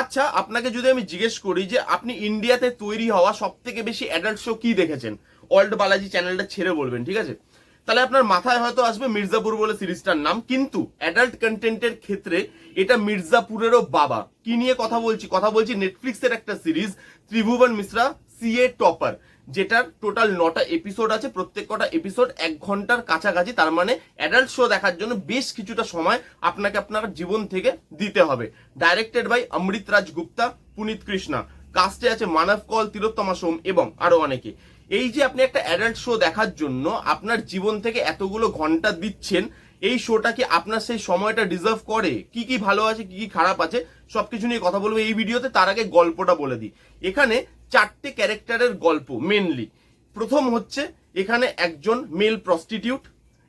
আচ্ছা আপনাকে যদি আমি জিজ্ঞেস করি যে আপনি ইন্ডিয়াতে তৈরি হওয়া সব থেকে বেশি অ্যাডাল্ট শো কি দেখেছেন? অল্ড বালাজি চ্যানেলটা ছেড়ে বলবেন, ঠিক আছে? তাহলে আপনার মাথায় হয়তো আসবে মির্জাপুর বলে সিরিজটার নাম, কিন্তু অ্যাডাল্ট কন্টেন্টের ক্ষেত্রে এটা মির্জাপুরেরও বাবা। কি নিয়ে কথা বলছি? কথা বলছি নেটফ্লিক্সের একটা series, Tribhuvan Mishra CA topper যেটার টোটাল নটা এপিসোড আছে, প্রত্যেক কটা এপিসোড এক ঘণ্টার কাছাকাছি, তার মানে অ্যাডাল্ট শো দেখার জন্য বেশ কিছুটা সময় আপনাকে আপনার জীবন থেকে দিতে হবে। Directed by Amrit Raj Gupta, Punit Krishna. কাস্টে আছে মানব কল, তিলোত্তমা সোম এবং আরও অনেকে। এই যে আপনি একটা অ্যাডাল্ট শো দেখার জন্য আপনার জীবন থেকে এতগুলো ঘণ্টা দিচ্ছেন, এই শোটা কি আপনার সেই সময়টা ডিজার্ভ করে? কি কি ভালো আছে, কি কি খারাপ আছে, সবকিছু নিয়ে কথা বলব এই ভিডিওতে তার আগে গল্পটা বলে দিই। এখানে চারটে ক্যারেক্টারের গল্প মেনলি প্রথম হচ্ছে এখানে একজন মেল প্রস্টিটিউট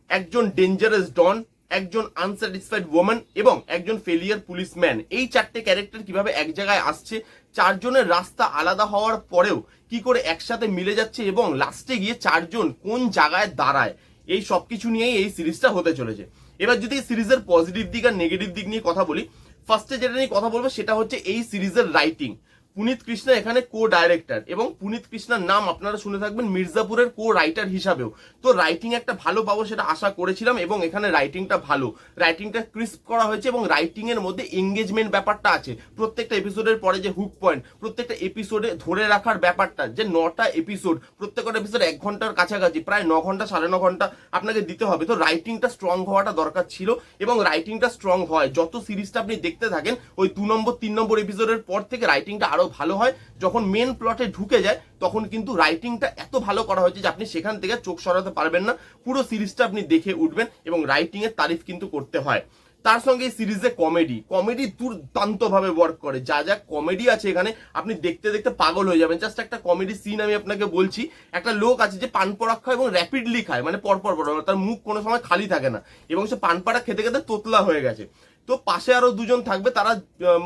একজন ডেঞ্জারাস ডন একজন আনস্যাটিসফাইড ওম্যান এবং একজন ফেলিয়ার পুলিশম্যান এই চারটে ক্যারেক্টার কীভাবে এক জায়গায় আসছে, চারজনের রাস্তা আলাদা হওয়ার পরেও কি করে একসাথে মিলে যাচ্ছে এবং লাস্টে গিয়ে চারজন কোন জায়গায় দাঁড়ায়, এই সব কিছু নিয়েই এই সিরিজটা হতে চলেছে। এবার যদি সিরিজের পজিটিভ দিক আর নেগেটিভ দিক নিয়ে কথা বলি ফার্স্টে যেটা নিয়ে কথা বলব সেটা হচ্ছে এই সিরিজের রাইটিং পুনিত কৃষ্ণা এখানে কো ডাইরেক্টর এবং পুনিত কৃষ্ণার নাম আপনারা শুনে থাকবেন মির্জাপুরের কো রাইটার হিসাবেও। তো রাইটিং একটা ভালো পাবো সেটা আশা করেছিলাম এবং এখানে রাইটিংটা ভালো। রাইটিংটা ক্রিস্প করা হয়েছে এবং রাইটিং এর মধ্যে এঙ্গেজমেন্ট ব্যাপারটা আছে। প্রত্যেকটা এপিসোডের পরে যে হুক পয়েন্ট প্রত্যেকটা এপিসোডে ধরে রাখার ব্যাপারটা, যে নটা এপিসোড প্রত্যেকটা এপিসোড এক ঘণ্টার কাছাকাছি, প্রায় ন ঘণ্টা, সাড়ে ন ঘণ্টা আপনাকে দিতে হবে। তো রাইটিংটা স্ট্রং হওয়াটা দরকার ছিল এবং রাইটিংটা স্ট্রং হয়। যত সিরিজটা আপনি দেখতে থাকেন, ওই দু নম্বর, তিন নম্বর এপিসোডের পর থেকে রাইটিংটা আরও ভালো হয়। যখন মেন প্লটে ঢুকে যায়, তখন কিন্তু রাইটিংটা এত ভালো করা হয়েছে যে আপনি সেখান থেকে চোখ সরাতে পারবেন না। পুরো সিরিজটা আপনি দেখে উঠবেন এবং রাইটিং এর তারিফ কিন্তু করতে হয়। তার সঙ্গে এই সিরিজে কমেডি কমেডি দুর্দান্ত ভাবে ওয়ার্ক করে। যা যা কমেডি আছে এখানে, আপনি দেখতে দেখতে পাগল হয়ে যাবেন। জাস্ট একটা কমেডি সিন আমি আপনাকে বলছি, একটা লোক আছে যে পানপড়া খায় এবং র্যাপিডলি খায় মানে পরপর পর তার মুখ কোনো সময় খালি থাকে না। এবং সে পান পরাগ খেতে খেতে তোতলা হয়ে গেছে। তো পাশে আরও দুজন থাকবে, তারা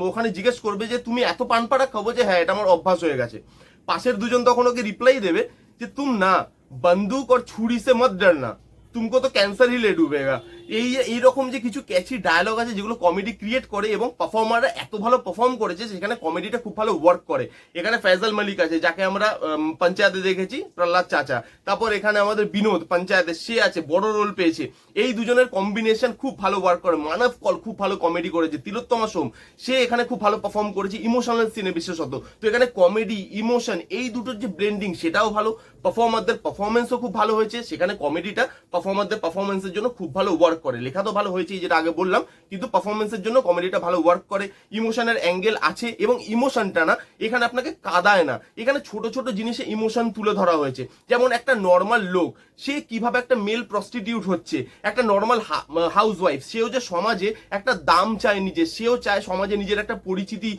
ওখানে জিজ্ঞেস করবে যে, তুমি এত পান পাড়া খাব যে হ্যাঁ এটা আমার অভ্যাস হয়ে গেছে। পাশের দুজন তখন ওকে রিপ্লাই দেবে যে, তুম না, বন্দুক আর ছুরি সে মত ডরনা। তুমকো তো ক্যান্সার হি লে ডুবেগা। এই এইরকম যে কিছু ক্যাচি ডায়লগ আছে যেগুলো কমেডি ক্রিয়েট করে এবং পারফর্মাররা এত ভালো পারফর্ম করেছে, সেখানে কমেডিটা খুব ভালো ওয়ার্ক করে। এখানে ফয়জাল মালিক আছে, যাকে আমরা পঞ্চায়েতে দেখেছি, প্রহ্লাদ চাচা। তারপর এখানে আমাদের বিনোদ, পঞ্চায়েতে সে আছে, বড় রোল পেয়েছে। এই দুজনের কম্বিনেশন খুব ভালো ওয়ার্ক করে। মানব কল খুব ভালো কমেডি করেছে। তিলোত্তমা সোম, সে এখানে খুব ভালো পারফর্ম করেছে। ইমোশনাল সিনে বিশেষত। তো এখানে কমেডি ইমোশন এই দুটোর যে ব্লেন্ডিং সেটাও ভালো। পারফর্মারদের পারফরমেন্সও খুব ভালো হয়েছে। সেখানে কমেডিটা পারফর্মারদের পারফরমেন্সের জন্য খুব ভালো ওয়ার্ক করে। লেখা তো ভালো হয়েছে, যেটা আগে বললাম, কিন্তু পারফরমেন্সের জন্য কমেডিটা ভালো ওয়ার্ক করে ইমোশনের অ্যাঙ্গেল আছে এবং ইমোশনটা না, এখানে আপনাকে কাদায় না। এখানে ছোট ছোট জিনিসে ইমোশন তুলে ধরা হয়েছে। যেমন একটা নর্মাল লোক, সে কীভাবে একটা মেল প্রস্টিটিউট হচ্ছে, একটা নর্মাল হাউস ওয়াইফ সেও যে সমাজে একটা দাম চায় নিজে সেও চায় সমাজে নিজের একটা পরিচিতি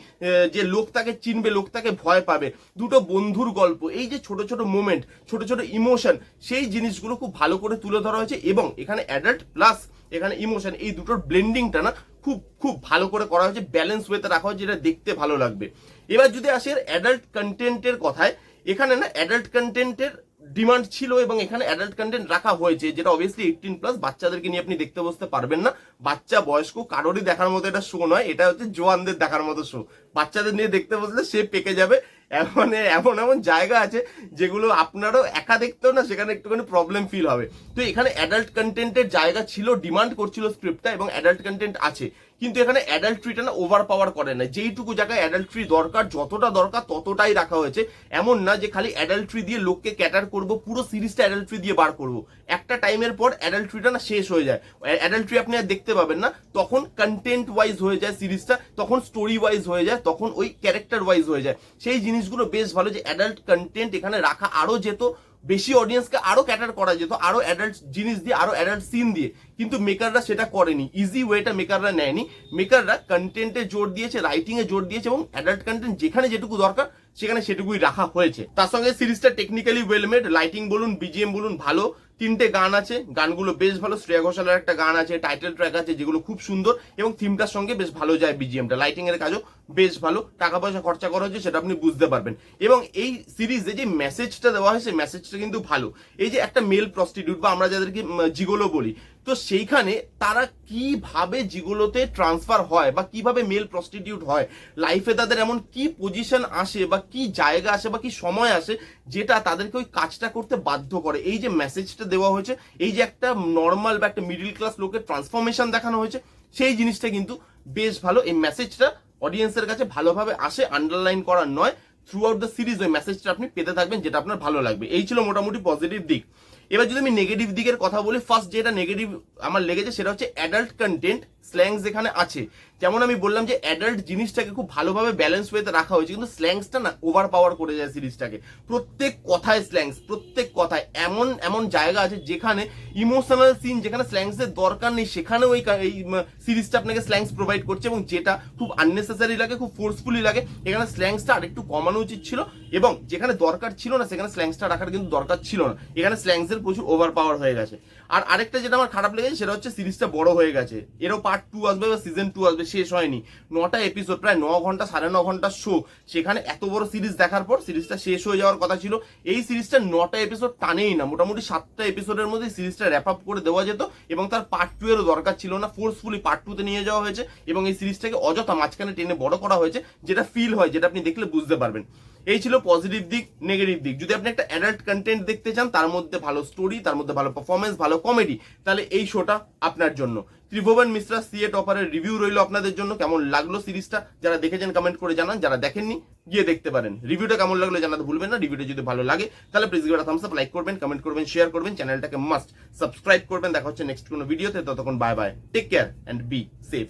যে লোক তাকে চিনবে, লোক তাকে ভয় পাবে। দুটো বন্ধুর গল্প, এই যে ছোট ছোট মোমেন্ট ছোট ছোট ইমোশন সেই জিনিসগুলো খুব ভালো করে তুলে ধরা হয়েছে এবং এখানে অ্যাডাল্ট প্লাস এখানে ইমোশন এই দুটোর ব্লেন্ডিংটা না খুব খুব ভালো করে করা হয়েছে ব্যালেন্স ওয়েতে রাখা হয়েছে, যেটা দেখতে ভালো লাগবে। এবার যদি আসে অ্যাডাল্ট কন্টেন্টের কথায়, এখানে না অ্যাডাল্ট কন্টেন্টের ডিমান্ড ছিল এবং এখানে অ্যাডাল্ট কন্টেন্ট রাখা হয়েছে, যেটা অবভিয়াসলি এইটিন প্লাস বাচ্চাদেরকে নিয়ে আপনি দেখতে বসতে পারবেন না। বাচ্চা বয়স্ক, কারোরই দেখার মতো এটা শো নয়, এটা হচ্ছে জোয়ানদের দেখার মতো শো বাচ্চাদের নিয়ে দেখতে বসলে সে পেকে যাবে এমন এমন এমন জায়গা আছে যেগুলো আপনারও একা দেখতেও না, সেখানে একটুখানি প্রবলেম ফিল হবে। তো এখানে অ্যাডাল্ট কন্টেন্টের জায়গা ছিল ডিমান্ড করছিল স্ক্রিপ্টটা এবং অ্যাডাল্ট কন্টেন্ট আছে। কিন্তু এখানে অ্যাডাল্ট্রিটা না ওভার পাওয়ার করে না। যেইটুকু জায়গায় অ্যাডাল্ট্রি দরকার, যতটা দরকার ততটাই রাখা হয়েছে। এমন না যে খালি অ্যাডাল্ট্রি দিয়ে লোককে ক্যাটার করব, পুরো সিরিজটা অ্যাডাল্ট্রি দিয়ে বার করব। একটা টাইমের পর অ্যাডাল্ট্রিটা না শেষ হয়ে যায়। অ্যাডাল্ট্রি আপনি আর দেখতে পাবেন না। তখন কন্টেন্ট ওয়াইজ হয়ে যায় সিরিজটা তখন স্টোরি ওয়াইজ হয়ে যায়, তখন ওই ক্যারেক্টার ওয়াইজ হয়ে যায়। সেই জিনিসগুলো বেশ ভালো যে অ্যাডাল্ট কন্টেন্ট এখানে রাখা আরও যেত বেশি অডিয়েন্সকে আরও ক্যাটার করা যেত, আরও অ্যাডাল্ট জিনিস দিয়ে, আরও অ্যাডাল্ট সিন দিয়ে। কিন্তু মেকাররা সেটা করেনি। ইজি ওয়েটা মেকাররা নেয়নি। মেকাররা কন্টেন্টে জোর দিয়েছে রাইটিংয়ে জোর দিয়েছে এবং অ্যাডাল্ট কন্টেন্ট যেখানে যেটুকু দরকার, সেখানে সেটুকুই রাখা হয়েছে। তার সঙ্গে সিরিজটা টেকনিক্যালি ওয়েলমেড লাইটিং বলুন বিজিএম বলুন, ভালো। তিনটে গান আছে, গানগুলো বেশ ভালো। শ্রেয়া ঘোষালের একটা গান আছে টাইটেল ট্র্যাক আছে, যেগুলো খুব সুন্দর এবং থিমটার সঙ্গে বেশ ভালো যায় বিজিএমটা লাইটিং এর কাজও বেশ ভালো, টাকা পয়সা খরচা করা হয়েছে, সেটা আপনি বুঝতে পারবেন। এবং এই সিরিজে যে মেসেজটা দেওয়া হয়েছে মেসেজটা কিন্তু ভালো। এই যে একটা মেল প্রস্টিটিউট বা আমরা যাদেরকে জিগোলো বলি তো সেইখানে তারা কীভাবে যেগুলোতে ট্রান্সফার হয় বা কীভাবে মেল প্রস্টিটিউট হয়? লাইফে তাদের এমন কি পজিশন আসে বা কি জায়গা আসে বা কি সময় আসে যেটা তাদেরকে ওই কাজটা করতে বাধ্য করে? এই যে মেসেজটা দেওয়া হয়েছে, এই যে একটা নর্মাল বা একটা মিডিল ক্লাস লোকের ট্রান্সফরমেশন দেখানো হয়েছে, সেই জিনিসটা কিন্তু বেশ ভালো। এই মেসেজটা অডিয়েন্সের কাছে ভালোভাবে আসে আন্ডারলাইন করার নয়। থ্রু আউট দ্য সিরিজ ওই মেসেজটা আপনি পেতে থাকবেন, যেটা আপনার ভালো লাগবে। এই ছিল মোটামুটি পজিটিভ দিক। এবার যদি আমি নেগেটিভ দিকের কথা বলি ফার্স্ট যেটা নেগেটিভ আমার লেগেছে সেটা হচ্ছে অ্যাডাল্ট কন্টেন্ট স্ল্যাংস যেখানে আছে, যেমন আমি বললাম যে অ্যাডাল্ট জিনিসটাকে খুব ভালোভাবে ব্যালেন্স ওয়েতে রাখা হয়েছে, কিন্তু স্ল্যাংসটা না ওভার পাওয়ার করে যায় সিরিজটাকে প্রত্যেক কথায় স্ল্যাংস প্রত্যেক কথায় এমন এমন জায়গা আছে যেখানে ইমোশনাল সিন যেখানে স্ল্যাংসের দরকার নেই, সেখানেও কা- এই সিরিজটা আপনাকে স্ল্যাংস প্রোভাইড করছে এবং যেটা খুব আননেসেসারি লাগে, খুব ফোর্সফুলি লাগে, এখানে স্ল্যাংসটা আরেকটু কমানো উচিত ছিল এবং যেখানে দরকার ছিল না, সেখানে স্ল্যাংসটা রাখার কিন্তু দরকার ছিল না। এখানে স্ল্যাংসের প্রচুর ওভার পাওয়ার হয়ে গেছে। আর আরেকটা যেটা আমার খারাপ লেগেছে, সেটা হচ্ছে সিরিজটা বড় হয়ে গেছে। এরও পার্ট টু আসবে বা সিজন টু আসবে, শেষ হয়নি। নটা এপিসোড প্রায় ন ঘণ্টা, সাড়ে ন ঘণ্টার শো সেখানে এত বড় সিরিজ দেখার পর সিরিজটা শেষ হয়ে যাওয়ার কথা ছিল। এই সিরিজটা নটা এপিসোড টানেই না। মোটামুটি সাতটা এপিসোডের মধ্যে সিরিজটা র্যাপ আপ করে দেওয়া যেত এবং তার পার্ট টু এরও দরকার ছিল না। ফোর্সফুলি পার্ট টুতে নিয়ে যাওয়া হয়েছে এবং এই সিরিজটাকে অযথা মাঝখানে টেনে বড় করা হয়েছে, যেটা ফিল হয়, যেটা আপনি দেখলে বুঝতে পারবেন। এই ছিল পজিটিভ দিক নেগেটিভ দিক। যদি আপনি একটা অ্যাডাল্ট কন্টেন্ট দেখতে চান, তার মধ্যে ভালো স্টোরি তার মধ্যে ভালো পারফরমেন্স ভালো কমেডি তাহলে এই শোটা আপনার জন্য। ত্রিভুবন মিশ্রা সিএ টপারের রিভিউ রইল আপনাদের জন্য। কেমন লাগল সিরিজটা? যারা দেখেছেন কমেন্ট করে জানান। যারা দেখেননি, গিয়ে দেখতে পারেন। রিভিউটা কেমন লাগল জানাতে ভুলবেন না। রিভিউটা যদি ভালো লাগে, তাহলে প্লিজ গিয়ে থামস আপ লাইক করবেন কমেন্ট করবেন শেয়ার করবেন চ্যানেলটাকে মাস্ট সাবস্ক্রাইব করবেন। দেখা হচ্ছে নেক্সট কোনো ভিডিওতে ততক্ষণ bye bye take care and be safe